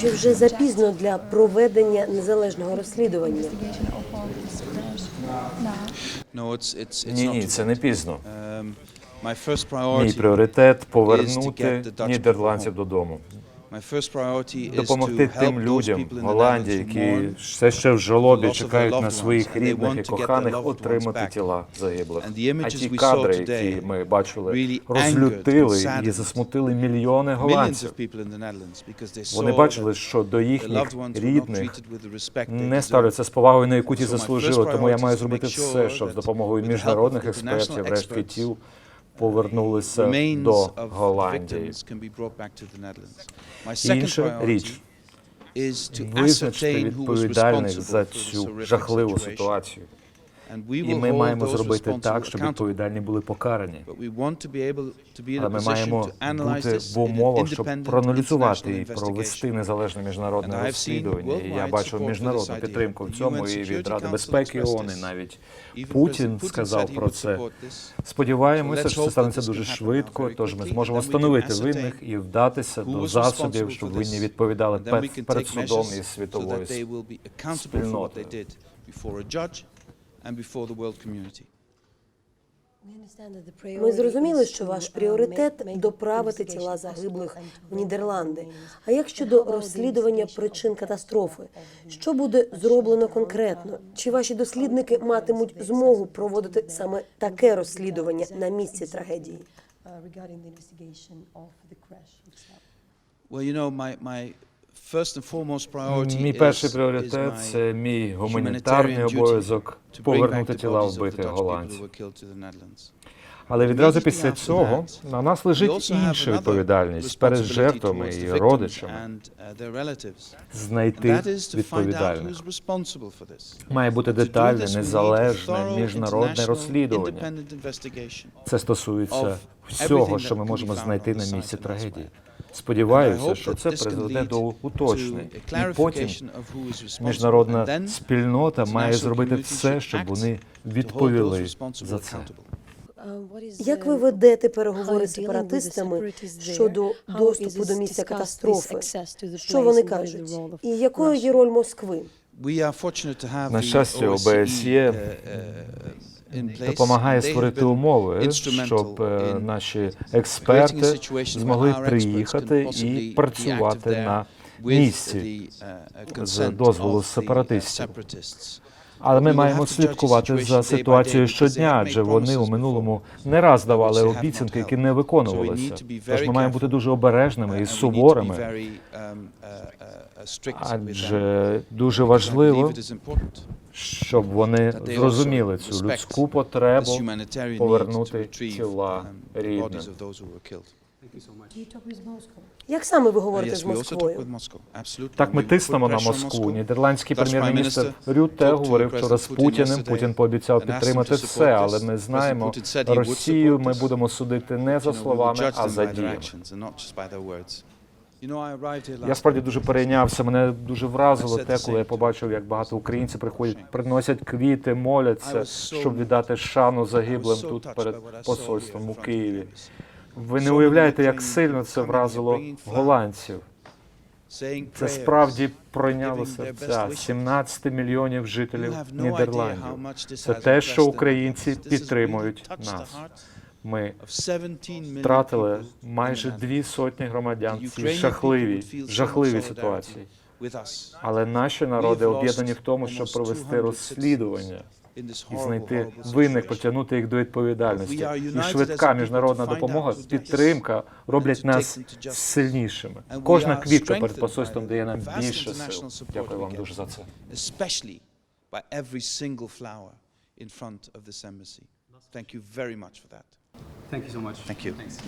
Чи вже запізно для проведення незалежного розслідування? Ні, ні, це не пізно. Um, Мій пріоритет повернути нідерландців додому, допомогти тим людям в Голландії, які все ще в жалобі чекають на своїх рідних і коханих отримати тіла загиблих. А ті кадри, які ми бачили, розлютили і засмутили мільйони голландців. Вони бачили, що до їхніх рідних не ставляться з повагою, на яку ті заслужили. Тому я маю зробити все, щоб з допомогою міжнародних експертів, experts, тіл, повернулися до Голландії. Інша річ визначити відповідальних за цю жахливу ситуацію. І ми маємо зробити так, щоб відповідальні були покарані. Але ми маємо бути в умовах, щоб проаналізувати і провести незалежне міжнародне розслідування. І я бачив for міжнародну підтримку в цьому і від Ради безпеки ООН. І навіть Путін сказав про це. Сподіваємося, що це станеться дуже швидко, тож ми зможемо встановити винних і вдатися до засобів, щоб винні відповідали перед судом і світовою спільнотою. And before the world community. Ми зрозуміли, що ваш пріоритет доправити тіла загиблих в Нідерланди. А як щодо розслідування причин катастрофи? Що буде зроблено конкретно? Чи ваші дослідники матимуть змогу проводити саме таке розслідування на місці трагедії? uh. Well, you know, my, my Мій перший пріоритет це мій гуманітарний обов'язок повернути тіла вбитих голландців. Але відразу після цього на нас лежить інша відповідальність перед жертвами і родичами uh, знайти відповідальних. Має бути детальне, незалежне міжнародне розслідування. Це стосується всього, що ми можемо знайти на місці трагедії. Сподіваюся, що це призведе до уточнень. І потім міжнародна спільнота має зробити все, щоб вони відповіли за це. Як ви ведете переговори з сепаратистами щодо доступу до місця катастрофи? Що вони кажуть? І якою є роль Москви? На щастя, ОБСЄ uh, uh, допомагає створити умови, щоб е, наші експерти змогли приїхати і працювати на місці. uh, uh, з дозволу uh, сепаратистів. Але ми маємо слідкувати за ситуацією щодня, адже вони у минулому не раз давали обіцянки, які не виконувалися. Тож ми маємо бути дуже обережними Uh, і суворими, um, uh, uh, uh, адже дуже важливо, believe it is important щоб вони that they зрозуміли цю людську this потребу повернути тіла um, рідним. bodies of those who were killed. Do you talk with Moscow? Як саме ви Uh, говорите yes, з we also talk Москвою? with Moscow. Absolutely. Так ми тиснемо на Москву. Нідерландський прем'єр-міністр Рюте говорив вчора з Путіним. Путін пообіцяв підтримати все, але ми знаємо, Росію ми будемо судити не за словами, а за діями. Я справді дуже перейнявся. Мене дуже вразило те, коли я побачив, як багато українців приходять, приносять квіти, моляться, щоб віддати шану загиблим тут перед посольством у Києві. Ви не уявляєте, як сильно це вразило голландців. Це справді пройняло серця best wishes. 17 мільйонів жителів Нідерландів. Це те, що українці підтримують нас. Ми of 17 million втратили майже дві сотні громадян в цій жахливій, жахливій ситуації. Але наші народи об'єднані в тому, щоб провести 200 розслідування і знайти винних, притягнути їх до відповідальності. І швидка міжнародна допомога, підтримка роблять нас сильнішими. Кожна квітка перед посольством дає нам більше сил. Дякую вам дуже за це. Thank you very much for that. Thank you so much. Thank you. Thanks.